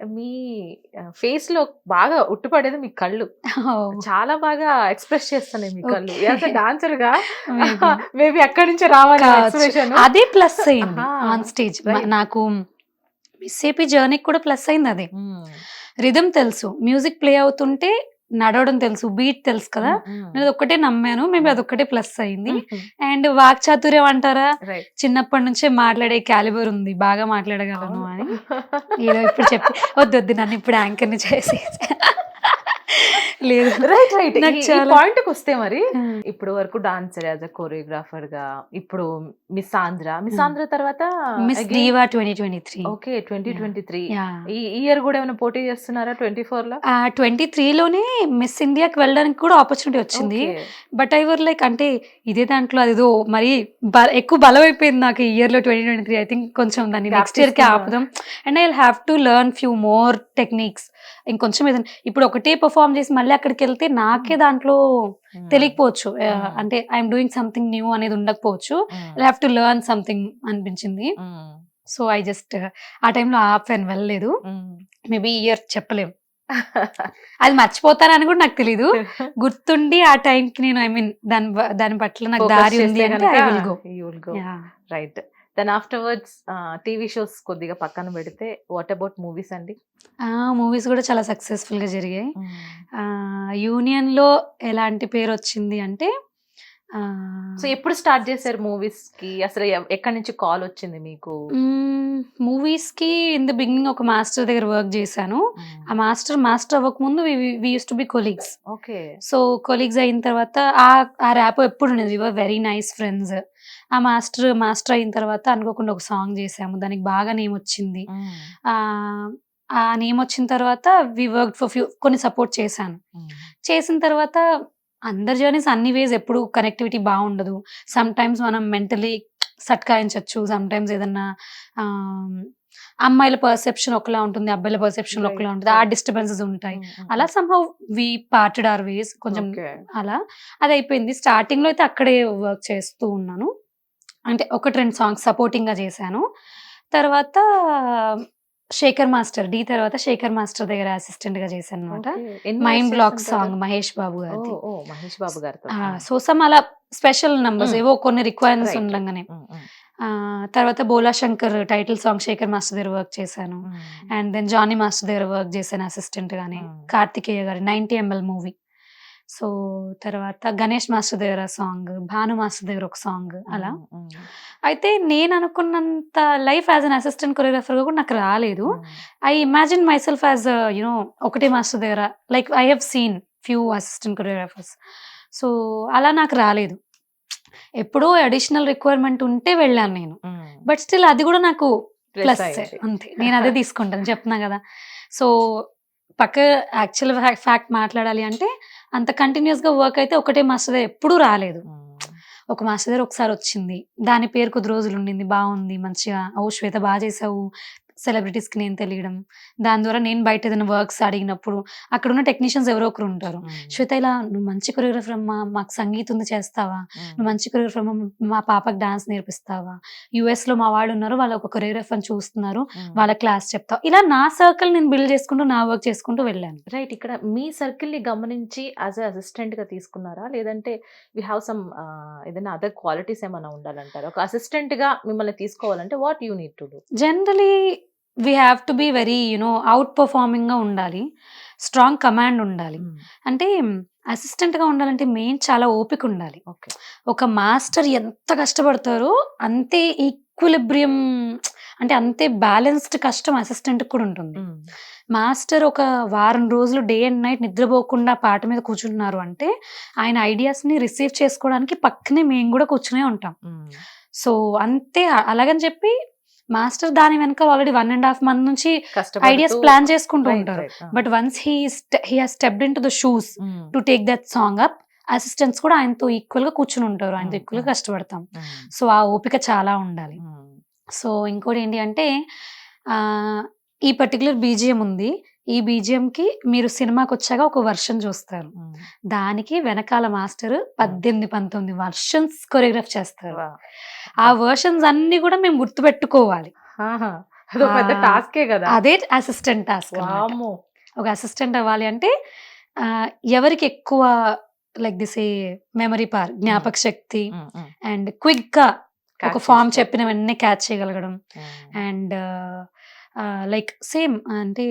మీ ఫేస్లో బాగా ఉట్టుపడేది మీ కళ్ళు. చాలా బాగా ఎక్స్ప్రెస్ చేస్తున్నాయి మీ కళ్ళు. డాన్సర్గా. మేబీ. అక్కడి నుంచి రావాలి అదే ప్లస్ అయింది ఆన్ స్టేజ్. నాకు మిస్సేపీ జర్నీకి కూడా ప్లస్ అయింది అదే. రిథమ్ తెలుసు. మ్యూజిక్ ప్లే అవుతుంటే నడవడం తెలుసు బీట్ తెలుసు కదా? నేను అదొక్కటే నమ్మాను. మేబీ అదొక్కటే ప్లస్ అయింది. అండ్ వాక్చాతుర్యం అంటారా? రైట్ చిన్నప్పటి నుంచే మాట్లాడే క్యాలిబర్ ఉంది. బాగా మాట్లాడగలను అని. ఏదో ఇప్పుడు చెప్పి వద్దు వద్దు నన్ను ఇప్పుడు యాంకర్ని చేసి లేదు. రైట్ రైట్ పాయింట్కి వస్తే మరి ఇప్పుడు వరకు డాన్సర్ యాజ్ అ కొరియోగ్రాఫర్గా ఇప్పుడు మిస్ ఆంధ్ర మిస్. ఆంధ్ర తర్వాత Miss Diva twenty twenty three okay twenty twenty three ఈ ఇయర్ కూడా ఏమైనా పోటీ చేస్తున్నారా ట్వంటీ ఫోర్లో ట్వంటీ త్రీలోనే మిస్ ఇండియాకి వెళ్ళడానికి కూడా ఆపర్చునిటీ వచ్చింది. బట్ ఐ వర్ లైక్ అంటే ఇదే దాంట్లో అదేదో మరి ఎక్కువ బలం అయిపోయింది నాకు ఈ ఇయర్లో twenty twenty three I think కొంచెం దాన్ని నెక్స్ట్ ఇయర్కి. ఆపుదాం. And I have to learn few more techniques ఇంకొంచెం ఏదైనా ఇప్పుడు ఒకటే పర్ఫామ్ చేసి మళ్ళీ అక్కడికి వెళ్తే నాకే దాంట్లో. తెలియకపోవచ్చు. అంటే ఐఎమ్ డూయింగ్ సంథింగ్ న్యూ అనేది ఉండకపోవచ్చు. I have to learn something అనిపించింది. సో ఐ జస్ట్ ఆ టైంలో ఆపాను వెళ్ళలేదు. మేబీ ఇయర్ చెప్పలేం అది మర్చిపోతానని కూడా నాకు తెలీదు గుర్తుండి ఆ టైంకి నేను ఐ మీన్ దాని దాని పట్ల నాకు దారి ఉంది అంటే I will go will go. Right then afterwards TV shows కొద్దిగా పక్కన పెడితే వాట్ అబౌట్ మూవీస్ అండి? మూవీస్ కూడా చాలా సక్సెస్ఫుల్గా జరిగాయి. యూనియన్లో ఎలాంటి పేరు వచ్చింది అంటే సో ఎప్పుడు స్టార్ట్ చేశారు మూవీస్కి అసలు ఎక్కడి నుంచి కాల్ వచ్చింది మీకు? మూవీస్కి ఇన్ ద బిగినింగ్ ఒక మాస్టర్ దగ్గర వర్క్ చేశాను. ఆ మాస్టర్ మాస్టర్ అవ్వక ముందు we use to be colleagues okay. So colleagues అయిన తర్వాత ఆ ఆ ర్యాప్ ఎప్పుడు ఉండేది. వర్ వెరీ నైస్ ఫ్రెండ్స్ ఆ మాస్టర్ మాస్టర్ అయిన తర్వాత అనుకోకుండా ఒక సాంగ్ చేసాము దానికి బాగా నేమ్ వచ్చింది. ఆ ఆ నేమ్ వచ్చిన తర్వాత వి వర్క్ ఫర్ ఫ్యూ కొన్ని సపోర్ట్ చేశాను. చేసిన తర్వాత అందరి జర్నీస్ అన్ని వేస్ ఎప్పుడు కనెక్టివిటీ బాగుండదు. సమ్ టైమ్స్ మనం మెంటలీ సట్కాయించవచ్చు సమ్ టైమ్స్ ఏదన్నా అమ్మాయిల పర్సెప్షన్ ఒకలా ఉంటుంది అబ్బాయిల పర్సెప్షన్ ఒకలా ఉంటుంది. ఆ. డిస్టర్బెన్సెస్ ఉంటాయి. అలా somehow we parted our ways కొంచెం అలా. అది అయిపోయింది స్టార్టింగ్లో అయితే అక్కడే వర్క్ చేస్తూ ఉన్నాను. అంటే ఒకటి రెండు సాంగ్స్ సపోర్టింగ్గా చేశాను. తర్వాత శేఖర్ మాస్టర్ డి తర్వాత శేఖర్ మాస్టర్ దగ్గర అసిస్టెంట్గా చేశాను అనమాట mind block song Mahesh Babu గారిది. ఓ మహేష్ బాబు గారితో. సో సమ్ అలా స్పెషల్ నంబర్స్. ఏవో కొన్ని రిక్వైర్మెంట్స్. ఉండగానే. తర్వాత Bhola Shankar title song Shekhar master దగ్గర వర్క్ చేశాను. అండ్ దెన్ జానీ మాస్టర్ దగ్గర వర్క్ చేశాను అసిస్టెంట్ గానే. కార్తికేయ గారి నైన్టీ ఎంఎల్ మూవీ సో తర్వాత గణేష్ మాస్టర్ దగ్గర సాంగ్ భాను మాస్టర్ దగ్గర ఒక సాంగ్ అలా. అయితే నేను అనుకున్నంత life as an assistant choreographer కూడా నాకు రాలేదు. I imagine myself as you know ఒకటే మాస్టర్ దగ్గర like I have seen few assistant choreographers. So అలా నాకు రాలేదు. ఎప్పుడో అడిషనల్ రిక్వైర్మెంట్ ఉంటే వెళ్ళాను నేను. బట్ స్టిల్ అది కూడా నాకు ప్లస్. అంతే. నేను అదే తీసుకుంటాను చెప్తున్నా కదా. సో పక్క యాక్చువల్ ఫ్యాక్ట్ మాట్లాడాలి అంటే అంత కంటిన్యూస్గా వర్క్ అయితే ఒకటే మాస్టర్ దగ్గర ఎప్పుడూ రాలేదు. ఒక మాస్టర్ దగ్గర ఒకసారి వచ్చింది. దాని పేరు కొద్ది రోజులు ఉండింది. బాగుంది. మంచిగా ఓ శ్వేత బాగా చేసావు. సెలబ్రిటీస్కి నేను తెలియడం. దాని ద్వారా నేను బయట ఏదైనా వర్క్స్ అడిగినప్పుడు అక్కడ ఉన్న టెక్నీషియన్స్ ఎవరో ఒకరు ఉంటారు. శ్వేత ఇలా నువ్వు మంచి కొరియోగ్రఫర్ అమ్మా మాకు సంగీతం ఉంది చేస్తావా. నువ్వు మంచి కొరియోగ్రఫర్ అమ్మా మా పాపకి డాన్స్ నేర్పిస్తావా? యుఎస్లో మా వాళ్ళు ఉన్నారు వాళ్ళు ఒక కొరియోగ్రఫర్ చూస్తున్నారు. వాళ్ళ క్లాస్ చెప్తావు. ఇలా నా సర్కిల్ నేను బిల్డ్ చేసుకుంటూ నా వర్క్ చేసుకుంటూ వెళ్ళాను. రైట్ ఇక్కడ మీ సర్కిల్ని గమనించి యాజ్ అసిస్టెంట్గా తీసుకున్నారా? లేదంటే వి హ్యావ్ సమ్ ఏదైనా అదర్ క్వాలిటీస్ ఏమైనా ఉండాలంటారా? ఒక అసిస్టెంట్గా మిమ్మల్ని తీసుకోవాలంటే what you need to do generally we have to be very you know out పర్ఫార్మింగ్గా ఉండాలి. స్ట్రాంగ్ కమాండ్ ఉండాలి. అంటే అసిస్టెంట్గా ఉండాలంటే మెయిన్ చాలా ఓపిక ఉండాలి. ఓకే. ఒక మాస్టర్ ఎంత కష్టపడతారో అంతే ఈక్విలిబ్రియం అంటే అంతే బ్యాలెన్స్డ్ కష్టం అసిస్టెంట్ కూడా ఉంటుంది. మాస్టర్ ఒక వారం రోజులు డే అండ్ నైట్ నిద్రపోకుండా పాట మీద కూర్చుంటున్నారు అంటే ఆయన ఐడియాస్ని రిసీవ్ చేసుకోవడానికి పక్కనే మేము కూడా కూర్చునే ఉంటాం. సో అంతే అ- అలాగని చెప్పి మాస్టర్ దాని వెనక already one and half month నుంచి ఐడియాస్ ప్లాన్ చేసుకుంటూ ఉంటారు. But once he he has stepped in to the shoes to take that song up assistants కూడా ఆయనతో ఈక్వల్గా కూర్చుని ఉంటారు. ఆయనతో ఈక్వల్గా mm. కష్టపడతాం. సో ఆ ఓపిక చాలా ఉండాలి. సో ఇంకోటి ఏంటి అంటే ఆ, ఈ పర్టికులర్ బీజిఎం ఉంది. ఈ బీజిఎం కి మీరు సినిమాకి వచ్చాక ఒక వర్షన్ చూస్తారు. దానికి వెనకాల మాస్టర్ పద్దెనిమిది పంతొమ్మిది వర్షన్స్ కొరియోగ్రాఫ్ చేస్తారు. ఆ వర్షన్స్ అన్ని కూడా మేము గుర్తుపెట్టుకోవాలి. పెద్ద టాస్కే కదా. అదే అసిస్టెంట్ టాస్క్. ఒక అసిస్టెంట్ అవ్వాలి అంటే ఎవరికి ఎక్కువ లైక్ దిస్ ఏ మెమరీ పార్ జ్ఞాపక శక్తి. అండ్ క్విక్గా ఒక ఫామ్ చేస్తారు. చెప్పిన వెంటనే క్యాచ్ చేయగలగడం. అండ్ లైక్ సేమ్ అంటే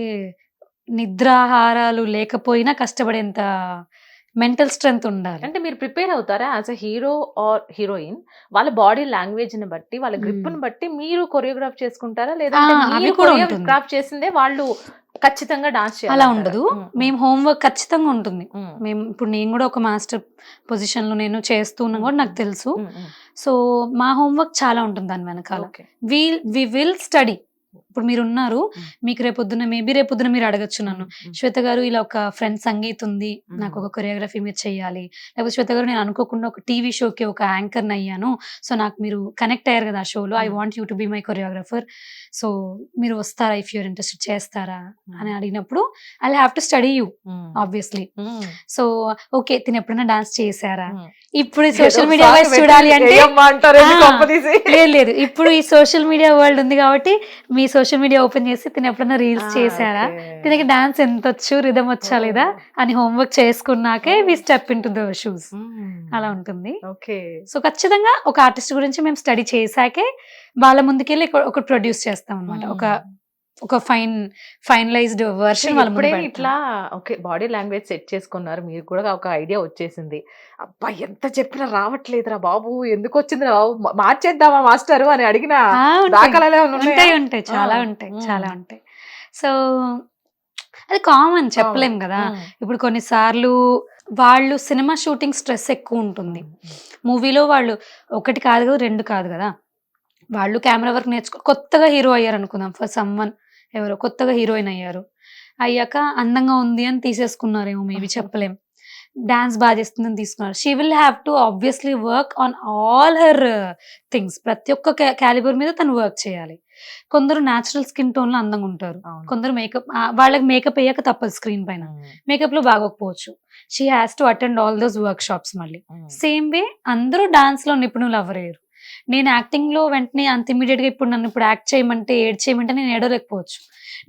నిద్రాహారాలు లేకపోయినా కష్టపడేంత మెంటల్ స్ట్రెంగ్త్ ఉండాలి. అంటే మీరు ప్రిపేర్ అవుతారా as a hero or heroine? వాళ్ళ బాడీ లాంగ్వేజ్ని బట్టి వాళ్ళ గ్రిప్ని. బట్టి మీరు కొరియోగ్రాఫ్ చేసుకుంటారా. కొరియోగ్రాఫ్ చేసిందే వాళ్ళు ఖచ్చితంగా డాన్స్ చేయాలి అలా ఉండదు. మేము హోంవర్క్ ఖచ్చితంగా ఉంటుంది. మేము. ఇప్పుడు నేను కూడా ఒక మాస్టర్ పొజిషన్లో నేను చేస్తున్నా కూడా నాకు తెలుసు. సో మా హోంవర్క్ చాలా ఉంటుంది దాని వెనకాల. We we will study. ఇప్పుడు మీరు ఉన్నారు. మీకు రేపొద్దున మేబీ రేపొద్దున మీరు అడగచ్చు నన్ను. శ్వేత గారు ఇలా ఒక ఫ్రెండ్ సంగీత్ ఉంది. నాకు ఒక కొరియోగ్రఫీ మీరు చేయాలి లేకపోతే శ్వేత గారు నేను అనుకోకుండా ఒక టీవీ షోకి ఒక యాంకర్ అయ్యాను. సో నాకు మీరు కనెక్ట్ అయ్యారు కదా ఆ షోలో. I. Want you to be my choreographer. So మీరు వస్తారా ఇఫ్ యూర్ ఇంట్రెస్ట్ చేస్తారా అని అడిగినప్పుడు I have to study you obviously so okay తిని ఎప్పుడైనా డాన్స్ చేశారా? ఇప్పుడు సోషల్ మీడియా వైస్ చూడాలి అంటే లేదు లేదు. ఇప్పుడు ఈ సోషల్ మీడియా వరల్డ్ ఉంది కాబట్టి మీ సోషల్ మీడియా ఓపెన్ చేసి తిని ఎప్పుడైనా రీల్స్ చేశారా తినకి డాన్స్ ఎంత వచ్చు రిధం వచ్చా లేదా? అని homework చేసుకున్నాకే we step in to the shoes అలా ఉంటుంది. ఓకే. సో ఖచ్చితంగా ఒక ఆర్టిస్ట్ గురించి మేము స్టడీ చేశాకే వాళ్ళ ముందుకెళ్ళి ఒక- ఒక ప్రొడ్యూస్ చేస్తాం అనమాట ఒక ఒక ఫైన్ ఫైనలైజ్డ్ వర్షన్ ఇప్పుడే. ఇట్లా ఓకే బాడీ లాంగ్వేజ్ సెట్ చేసుకున్నారు. మీరు కూడా ఒక ఐడియా వచ్చేసింది. అబ్బా ఎంత చెప్పినా రావట్లేదురా బాబు. ఎందుకు వచ్చిందిరా బాబు? మార్చేద్దామా మాస్టర్ అని అడిగిన ఉంటాయి. దాఖలాలే? ఉంటాయి ఉంటాయి. చాలా ఉంటాయి. చాలా ఉంటాయి. సో అది కామన్ చెప్పలేం కదా. ఇప్పుడు కొన్నిసార్లు వాళ్ళు సినిమా షూటింగ్ స్ట్రెస్ ఎక్కువ ఉంటుంది. మూవీలో వాళ్ళు ఒకటి కాదు కదా రెండు కాదు కదా. వాళ్ళు కెమెరా వర్క్ నేర్చుకో కొత్తగా హీరో అయ్యారు అనుకుందాం ఫర్ సమ్మన్ ఎవరో కొత్తగా హీరోయిన్ అయ్యారు. అయ్యాక అందంగా ఉంది అని తీసేసుకున్నారేమో మేబీ చెప్పలేం. డాన్స్ బాగా చేస్తుందని తీసుకున్నారు. She will have to obviously work on all her things ప్రతి ఒక్క క్యాలిబర్ మీద తను వర్క్ చేయాలి. కొందరు న్యాచురల్ స్కిన్ టోన్లో అందంగా ఉంటారు. కొందరు మేకప్ వాళ్ళకి మేకప్ వేయక తప్పదు స్క్రీన్ పైన. మేకప్లో బాగోకపోవచ్చు. She has to attend all those workshops మళ్ళీ. సేమ్ వే అందరూ డాన్స్లో నిపుణులు అవ్వలేరు నేను యాక్టింగ్లో వెంటనే అంత ఇమీడియట్గా ఇప్పుడు నన్ను ఇప్పుడు యాక్ట్ చేయమంటే ఏడ్ చేయమంటే నేను ఏడలేకపోవచ్చు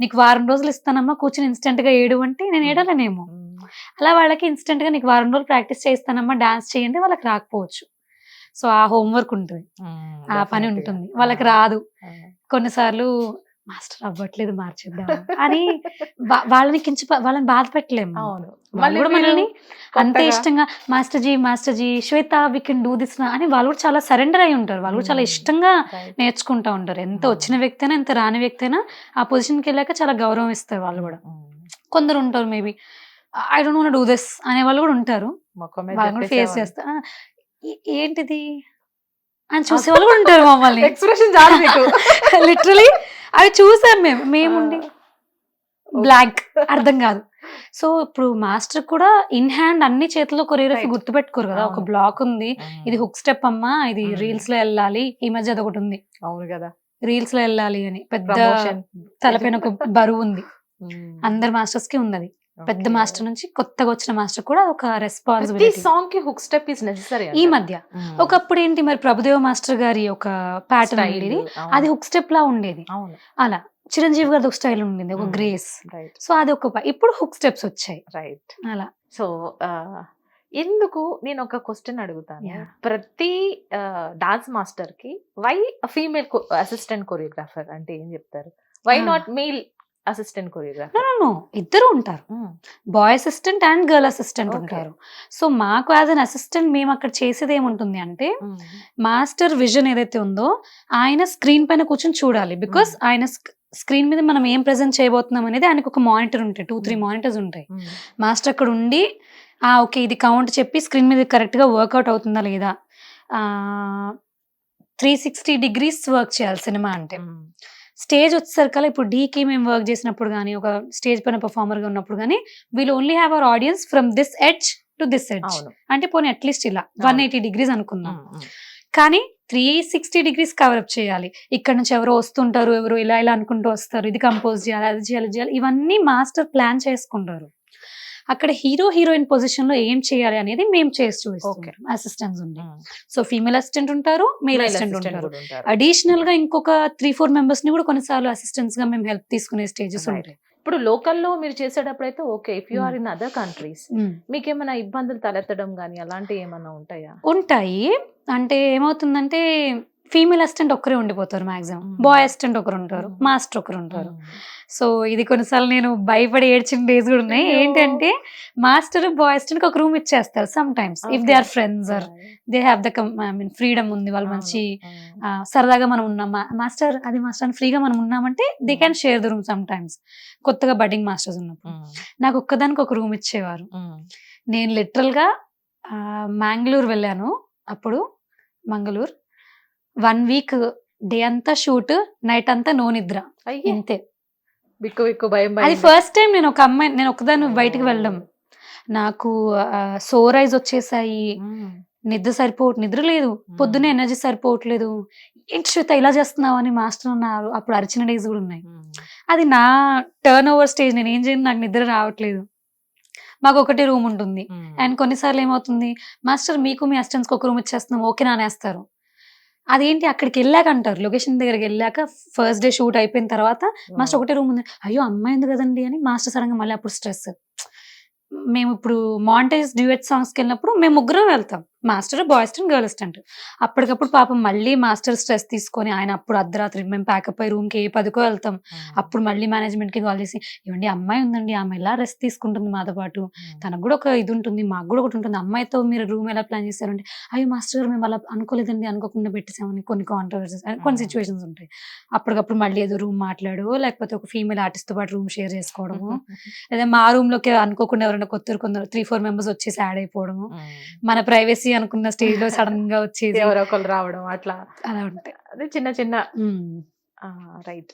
నీకు వారం రోజులు ఇస్తానమ్మా కూర్చొని ఇన్స్టెంట్గా ఏడు అంటే నేను ఏడలేనేమో. అలా వాళ్ళకి ఇన్స్టెంట్గా నీకు వారం రోజులు ప్రాక్టీస్ చేస్తానమ్మా డాన్స్ చేయండి వాళ్ళకి రాకపోవచ్చు. సో ఆ హోంవర్క్ ఉంటుంది. ఆ పని ఉంటుంది. వాళ్ళకి రాదు. కొన్నిసార్లు మాస్టర్ అవ్వట్లేదు మార్చేద్దాం అని వాళ్ళని కించ వాళ్ళని బాధ పెట్టలేము అవును వాళ్ళు కూడా మనల్ని అంతే ఇష్టంగా master ji master ji Shweta we can do this అని వాళ్ళు కూడా చాలా సరెండర్ అయి ఉంటారు వాళ్ళు కూడా చాలా Hmm. ఇష్టంగా. నేర్చుకుంటా ఉంటారు ఎంత Hmm. వచ్చిన వ్యక్తి అయినా ఎంత రాని వ్యక్తి అయినా ఆ పొజిషన్కి వెళ్ళాక చాలా గౌరవం ఇస్తారు వాళ్ళు కూడా ఉమ్. కొందరు ఉంటారు maybe I don't want do this అనే వాళ్ళు కూడా ఉంటారు ఫేస్. చేస్తారు "ఆ, ఏ- ఏంటిది అని చూసే వాళ్ళు కూడా ఉంటారు మమ్మల్ని. ఎక్స్ప్రెషన్ చాలు మీకు. లిటరలీ అవి చూసాం మేము. మేముండి. బ్లాక్. అర్థం కాదు. సో ఇప్పుడు మాస్టర్ కూడా ఇన్ హ్యాండ్ అన్ని చేతిలో కొరియోగ్రఫీ. గుర్తుపెట్టుకోరు కదా. ఒక. బ్లాక్ ఉంది. ఇది హుక్ స్టెప్ అమ్మా ఇది. రీల్స్లో వెళ్ళాలి. ఈ మధ్య అదొకటి ఉంది. అవును కదా. రీల్స్లో వెళ్ళాలి అని. పెద్ద తలపైన ఒక బరువు ఉంది. అందరు మాస్టర్స్కి ఉన్నది పెద్ద మాస్టర్ నుంచి కొత్తగా వచ్చిన మాస్టర్ కూడా ఒక రెస్పాన్సిబిలిటీ సాంగ్కి హుక్ స్టెప్ ఇస్ నెసరీ ఈ మధ్య. ఒకప్పుడు ఏంటి మరి ప్రభుదేవ మాస్టర్ గారి ఒక ప్యాటర్న్ ఉండేది. అది హుక్ స్టెప్ లా ఉండేది. అలా. చిరంజీవి గారి ఒక స్టైల్ ఉండేది ఒక. గ్రేస్ రైట్ సో అది ఒక ఇప్పుడు హుక్ స్టెప్స్ వచ్చాయి. రైట్ అలా. సో ఎందుకు నేను ఒక క్వశ్చన్ అడుగుతాను. ప్రతి డాన్స్ మాస్టర్కి వై ఫీమేల్ అసిస్టెంట్ కొరియోగ్రాఫర్ అంటే ఏం చెప్తారు? Why. Not male assistant choreographer. ఇద్దరు ఉంటారు. Boy assistant and girl assistant. ఉంటారు. సో మాకు యాజ్ అన్ అసిస్టెంట్ మేము అక్కడ చేసేది ఏముంటుంది అంటే మాస్టర్ విజన్ ఏదైతే ఉందో ఆయన స్క్రీన్ పైన కూర్చొని చూడాలి. బికాస్. ఆయన స్క్రీన్ మీద మనం ఏం ప్రెజెంట్ చేయబోతున్నాం అనేది ఆయనకు ఒక మానిటర్ ఉంటాయి. Two three. మానిటర్స్ ఉంటాయి. మాస్టర్ అక్కడ ఉండి ఆ ఓకే ఇది కౌంట్ చెప్పి స్క్రీన్ మీద కరెక్ట్గా వర్కౌట్ అవుతుందా లేదా? త్రీ సిక్స్టీ డిగ్రీస్ వర్క్ చేయాలి సినిమా అంటే. స్టేజ్ వచ్చేసరికల్లా ఇప్పుడు డీకి మేము వర్క్ చేసినప్పుడు కానీ ఒక స్టేజ్ పైన performer గా ఉన్నప్పుడు కానీ we'll only have our audience from this edge to this edge అంటే పోనీ అట్లీస్ట్ ఇలా వన్ ఎయిటీ డిగ్రీస్ అనుకుందాం. mm. కానీ three sixty degrees cover up చేయాలి. ఇక్కడ నుంచి ఎవరో వస్తుంటారు ఎవరు ఇలా ఇలా అనుకుంటూ వస్తారు ఇది కంపోజ్ చేయాలి అది చేయాలి చేయాలి. ఇవన్నీ మాస్టర్ ప్లాన్ చేసుకుంటారు. అక్కడ హీరో హీరోయిన్ పొజిషన్లో ఏం చేయాలి అనేది మేము చేసి. చూపిస్తాం అసిస్టెంట్స్ ఉండి సో ఫీమేల్ అసిస్టెంట్ ఉంటారు మేల్ అసిస్టెంట్ ఉంటారు. అడిషనల్గా ఇంకొక త్రీ ఫోర్ మెంబర్స్ని కూడా కొన్నిసార్లు అసిస్టెంట్స్గా మేము హెల్ప్ తీసుకునే స్టేజెస్. ఉంటాయి ఇప్పుడు లోకల్లో మీరు చేసేటప్పుడు అయితే okay if you. Are in other countries um. మీకేమైనా ఇబ్బందులు తలెత్తడం గానీ అలాంటివి ఏమైనా ఉంటాయా ఉంటాయి అంటే ఏమవుతుందంటే ఫీమేల్ అసిస్టెంట్ ఒక్కరే ఉండిపోతారు మాక్సిమం. బాయ్ అసిస్టెంట్ ఒకరు ఉంటారు. మాస్టర్ ఒకరు ఉంటారు సో ఇది కొన్నిసార్లు నేను భయపడి ఏడ్చిన డేస్ కూడా ఉన్నాయి. ఏంటంటే మాస్టర్ బాయ్ అసిస్టెంట్ ఒక రూమ్ ఇచ్చేస్తారు sometimes if they are friends or they have the I mean freedom ఉంది వాళ్ళు మంచి ఆ, సరదాగా మనం ఉన్నాం మాస్టర్ అది మాస్టర్ అని ఫ్రీగా మనం ఉన్నామంటే they can share the room sometimes కొత్తగా బడ్డింగ్ మాస్టర్స్ ఉన్నప్పుడు. నాకు ఒక్కదానికి ఒక రూమ్ ఇచ్చేవారు. నేను లిటరల్గా మ్యాంగ్లూర్ వెళ్ళాను అప్పుడు మంగళూరు. వన్ వీక్ డే అంతా షూట్ నైట్ అంతా నో నిద్ర. ఇంతే. బిక్కు బిక్కు భయం అది ఫస్ట్ టైం నేను ఒక అమ్మాయి నేను ఒకదాన్ని బయటికి వెళ్ళడం. నాకు సోరైజ్ వచ్చేసాయి. నిద్ర సరిపోవట్ నిద్ర లేదు. పొద్దున్నే ఎనర్జీ సరిపోవట్లేదు. ఏంటి శ్వేత ఇలా చేస్తున్నావు? అని మాస్టర్ అన్నారు. అప్పుడు అరిచిన డేస్ కూడా ఉన్నాయి. అది నా టర్న్ ఓవర్ స్టేజ్ నేను ఏం చేయను నాకు నిద్ర రావట్లేదు. మాకు ఒకటే రూమ్ ఉంటుంది. అండ్ కొన్నిసార్లు ఏమవుతుంది? మాస్టర్ మీకు మీ అసిస్టెంట్స్కి ఒక రూమ్ ఇచ్చేస్తున్నాం. ఓకే నానేస్తారు అదేంటి? అక్కడికి వెళ్ళాక అంటారు లొకేషన్ దగ్గరికి వెళ్ళాక ఫస్ట్ డే షూట్ అయిపోయిన తర్వాత మాస్టర్ ఒకటే రూమ్ ఉంది. అయ్యో అమ్మాయి ఉంది కదండి అని మాస్టర్ సడన్గా మళ్ళీ అప్పుడు స్ట్రెస్. మేము ఇప్పుడు మాంటేజ్ డ్యూయట్ సాంగ్స్కి వెళ్ళినప్పుడు మేము ముగ్గురం వెళ్తాం. Master boy assistant girl assistant అప్పటికప్పుడు పాపం మళ్ళీ మాస్టర్ స్ట్రెస్ తీసుకొని ఆయన అప్పుడు అర్ధరాత్రి మేము ప్యాకప్ అయ్యి రూమ్కి ఏ పదికో వెళ్తాం. అప్పుడు మళ్ళీ మేనేజ్మెంట్కి కాల్ చేసి ఏమండి అమ్మాయి ఉందండి ఆమె ఎలా రెస్ట్ తీసుకుంటుంది మాతో పాటు? తనకు కూడా ఒక ఇది ఉంటుంది మాకు కూడా ఒకటి ఉంటుంది. అమ్మాయితో మీరు రూమ్ ఎలా ప్లాన్ చేశారంటే అయ్యో మాస్టర్ గారు మేము అలా అనుకోలేదండి అనుకోకుండా పెట్టేసామని కొన్ని కాంట్రవర్సీస్ కొన్ని సిచ్యువేషన్స్ ఉంటాయి. అప్పటికప్పుడు మళ్ళీ ఏదో రూమ్ మాట్లాడు లేకపోతే ఒక ఫీమేల్ ఆర్టిస్ట్తో పాటు రూమ్ షేర్ చేసుకోవడము లేదా మా రూమ్లోకి అనుకోకుండా ఎవరైనా కొత్త కొందరు త్రీ ఫోర్ మెంబర్స్ వచ్చేసి యాడ్ అయిపోవడము మన ప్రైవసీ అనుకున్న స్టేజ్లో సడన్గా వచ్చేసి ఎవరో ఒకరు రావడం అట్లా. అలా ఉంటాయి అదే చిన్న చిన్న. రైట్